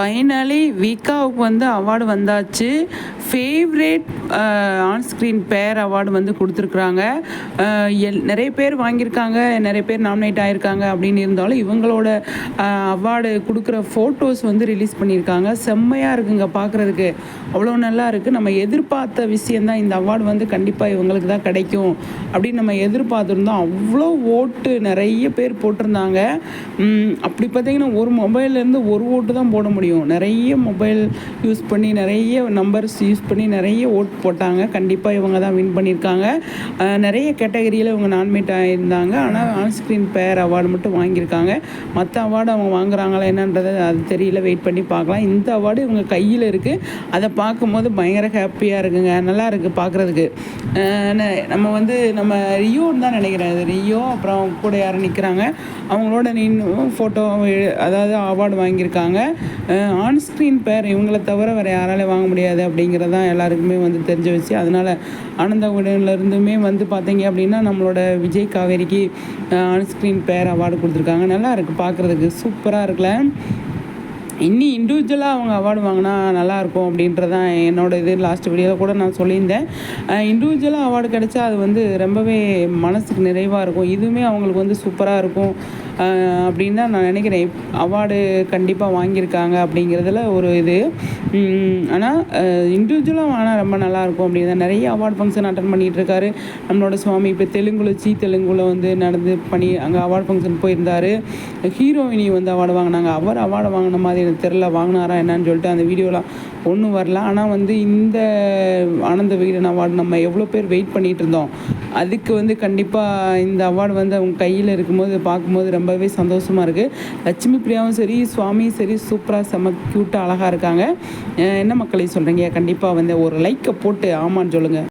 Finally வீக்காவுக்கு வந்து award வந்தாச்சு. Favourite on-screen பேர் அவார்டு வந்து கொடுத்துருக்குறாங்க. Uh, எல் நிறைய பேர் வாங்கியிருக்காங்க நிறைய பேர் நாமினேட் ஆகியிருக்காங்க அப்படின்னு இருந்தாலும் இவங்களோட uh, அவார்டு கொடுக்குற ஃபோட்டோஸ் வந்து ரிலீஸ் பண்ணியிருக்காங்க. செம்மையாக இருக்குங்க பார்க்குறதுக்கு. அவ்வளோ நல்லா இருக்குது நம்ம எதிர்பார்த்த விஷயந்தான் இந்த அவார்டு வந்து கண்டிப்பாக இவங்களுக்கு தான் கிடைக்கும் அப்படின்னு நம்ம எதிர்பார்த்துருந்தோம். அவ்வளோ ஓட்டு நிறைய பேர் போட்டிருந்தாங்க. அப்படி பார்த்தீங்கன்னா ஒரு மொபைல்லேருந்து ஒரு ஓட்டு தான் போட முடியும். நிறைய மொபைல் யூஸ் பண்ணி நிறைய நம்பர்ஸ் யூஸ் பண்ணி நிறைய ஓட் போட்டாங்க. கண்டிப்பாக இவங்க தான் வின் பண்ணியிருக்காங்க. நிறைய கேட்டகரியில் இவங்க நான்மேட் ஆகியிருந்தாங்க ஆனால் ஆன்ஸ்க்ரீன் பேர் அவார்டு மட்டும் வாங்கியிருக்காங்க. மற்ற அவார்டு அவங்க வாங்குறாங்களா என்னன்றது அது தெரியல. வெயிட் பண்ணி பார்க்கலாம். இந்த அவார்டு இவங்க கையில் இருக்குது அதை பார்க்கும்போது பயங்கர ஹாப்பியாக இருக்குங்க. நல்லா இருக்குது பார்க்குறதுக்கு. நம்ம வந்து நம்ம ரியோன்னு தான் நினைக்கிறேன். ரியோ அப்புறம் கூட யாரும் நிற்கிறாங்க அவங்களோட நின்று ஃபோட்டோ அதாவது அவார்டு வாங்கியிருக்காங்க. ஆன்ஸ்க்ரீன் பேர் இவங்களை தவிர வேறு யாராலையும் வாங்க முடியாது அப்படிங்கிறது தான் எல்லாருக்குமே வந்து தெரிஞ்ச விஷயம். அதனால் ஆனந்த விடன்லேருந்துமே வந்து பார்த்தீங்க அப்படின்னா நம்மளோட விஜய் காவேரிக்கு அன்ஸ்க்ரீன் பேர் அவார்டு கொடுத்துருக்காங்க. நல்லா இருக்குது பார்க்குறதுக்கு. சூப்பராக இருக்குல்ல? இன்னி இண்டிவிஜுவலாக அவங்க அவார்டு வாங்கினா நல்லாயிருக்கும் அப்படின்றதான் என்னோட இது. லாஸ்ட் வீடியோவில் கூட நான் சொல்லியிருந்தேன். இண்டிவிஜுவலாக அவார்டு கிடைச்சா அது வந்து ரொம்பவே மனசுக்கு நிறைவாக இருக்கும். இதுவுமே அவங்களுக்கு வந்து சூப்பராக இருக்கும். அப்படின்னு தான் நான் நினைக்கிறேன். அவார்டு கண்டிப்பாக வாங்கியிருக்காங்க அப்படிங்கிறதுல ஒரு இது. ஆனால் இண்டிவிஜுவலாக வாங்கினா ரொம்ப நல்லாயிருக்கும். அப்படின்னு தான் நிறைய அவார்டு ஃபங்க்ஷன் அட்டன் பண்ணிகிட்ருக்காரு. நம்மளோட சுவாமி இப்போ தெலுங்குல சீ தெலுங்குல வந்து நடந்து பண்ணி அங்கே அவார்டு ஃபங்க்ஷன் போயிருந்தார். ஹீரோயினி வந்து அவார்டு வாங்கினாங்க. அவர் அவார்டு வாங்கின மாதிரி எனக்கு தெரில வாங்கினாரா என்னன்னு சொல்லிட்டு அந்த வீடியோலாம் ஒன்றும் வரல. ஆனால் வந்து இந்த ஆனந்த விகடன் அவார்டு நம்ம எவ்வளோ பேர் வெயிட் பண்ணிகிட்டு இருந்தோம் அதுக்கு வந்து கண்டிப்பாக இந்த அவார்டு வந்து அவங்க கையில் இருக்கும்போது பார்க்கும்போது ரொம்பவே சந்தோஷமாக இருக்குது லட்சுமி பிரியாவும் சரி சுவாமியும் சரி சூப்பராக செம்ம க்யூட்டாக அழகாக இருக்காங்க. என்ன மக்களை சொல்கிறீங்க கண்டிப்பாக வந்து ஒரு லைக்கை போட்டு ஆமான்னு சொல்லுங்கள்